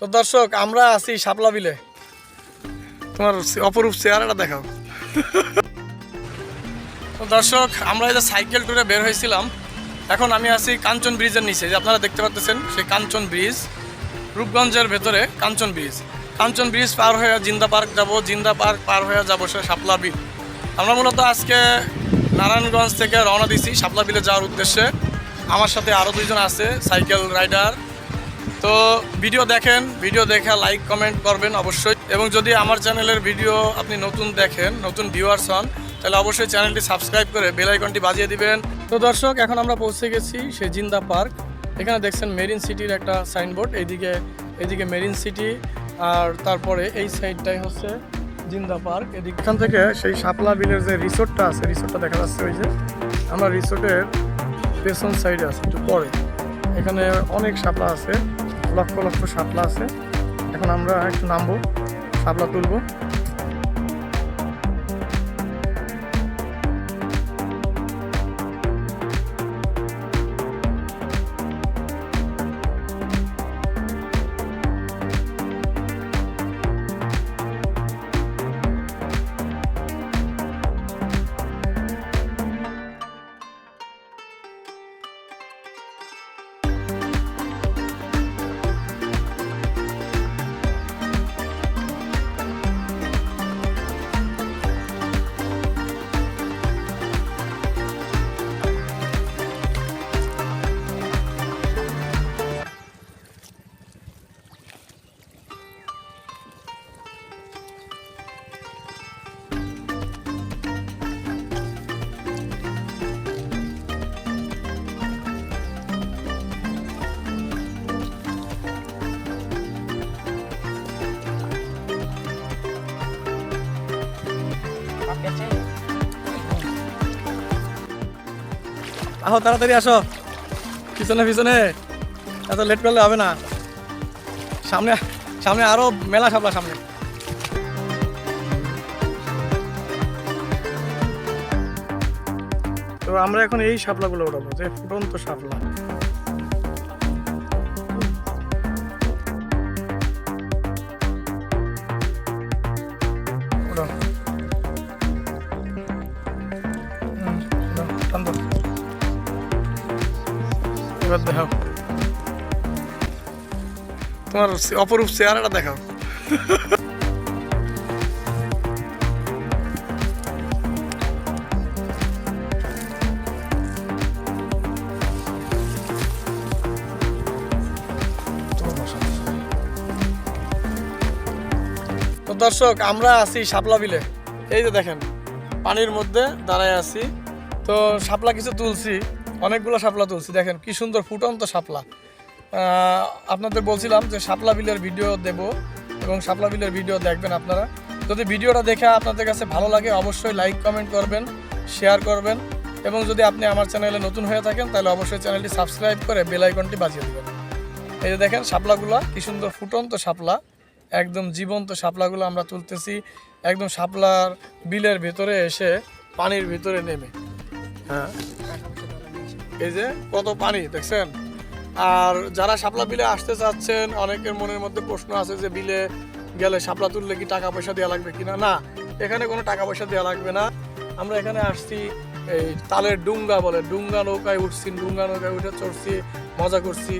তো দর্শক, আমরা আছি শাপলা বিলে। তোমার অপরূপ চেহারাটা দেখাও। তো দর্শক, আমরা এই যে সাইকেল ট্যুরে বের হয়েছিলাম, এখন আমি আছি কাঞ্চন ব্রিজের নিচে। যে আপনারা দেখতে পাচ্ছেন সেই কাঞ্চন ব্রিজ, রূপগঞ্জের ভেতরে কাঞ্চন ব্রিজ। কাঞ্চন ব্রিজ পার হয়ে জিন্দা পার্ক যাব, জিন্দা পার্ক পার হয়ে যাব সে শাপলা বিল। আমরা মূলত আজকে নারায়ণগঞ্জ থেকে রওনা দিছি শাপলা বিলে যাওয়ার উদ্দেশ্যে। আমার সাথে আরও দুইজন আছে, সাইকেল রাইডার। তো ভিডিও দেখেন, ভিডিও দেখে লাইক কমেন্ট করবেন অবশ্যই। এবং যদি আমার চ্যানেলের ভিডিও আপনি নতুন দেখেন, নতুন ভিউয়ার্স হন, তাহলে অবশ্যই চ্যানেলটি সাবস্ক্রাইব করে বেল আইকনটি বাজিয়ে দিবেন। তো দর্শক, এখন আমরা পৌঁছে গেছি সেই জিন্দা পার্ক। এখানে দেখছেন মেরিন সিটির একটা সাইনবোর্ড এইদিকে এইদিকে মেরিন সিটি। আর তারপরে এই সাইডটাই হচ্ছে জিন্দা পার্ক। এদিক এখান থেকে সেই শাপলা বিলের যে রিসোর্টটা আছে, রিসোর্টটা দেখা যাচ্ছে ওই যে। আমরা রিসোর্টের পেছন সাইডে আছে, একটু পরে। এখানে অনেক শাপলা আছে। লক্ষ লক্ষ শাপলা আছে। এখন আমরা একটু নামবো শাপলা তুলবো। আহো, তাড়াতাড়ি আসো। পিছনে পিছনে। এত লেট করলে হবে না। সামনে সামনে আরও মেলা সাপলা সামনে। তো আমরা এখন এই শাপলাগুলো উঠাবো যে ফুটন্ত শাপলা। এবার দেখাও। তোমার অপরূপ চেহারাটা দেখাও। দর্শক, আমরা আছি শাপলা বিলে। এই যে দেখেন, পানির মধ্যে দাঁড়ায় আছি। তো শাপলা কিছু তুলছি। অনেকগুলো শাপলা তুলছি, দেখেন কি সুন্দর ফুটন্ত শাপলা। আপনাদের বলছিলাম যে শাপলা বিলের ভিডিও দেব এবং শাপলা বিলের ভিডিও দেখবেন আপনারা। যদি ভিডিওটা দেখে আপনাদের কাছে ভালো লাগে, অবশ্যই লাইক কমেন্ট করবেন শেয়ার করবেন এবং যদি আপনি আমার চ্যানেলে নতুন হয়ে থাকেন, তাহলে অবশ্যই চ্যানেলটি সাবস্ক্রাইব করে বেল আইকনটি বাজিয়ে দেবেন। এই যে দেখেন শাপলাগুলো, কি সুন্দর ফুটন্ত শাপলা, একদম জীবন্ত শাপলাগুলো আমরা তুলতেছি, একদম শাপলার বিলের ভিতরে এসে পানির ভিতরে নেমে। হ্যাঁ। এই যে কত পানি, দেখছেন? আর যারা শাপলা বিলে আসতে চাচ্ছেন, অনেকের মনের মধ্যে প্রশ্ন আছে যে বিলে গেলে শাপলা তুললে কি টাকা পয়সা দেওয়া লাগবে কিনা? না, এখানে কোনো টাকা পয়সা দেওয়া লাগবে না। আমরা এখানে আসছি, এই তালের ডুঙ্গা বলে, ডুঙ্গা নৌকায় উঠছি, ডুঙ্গা নৌকায় উঠে চড়ছি, মজা করছি।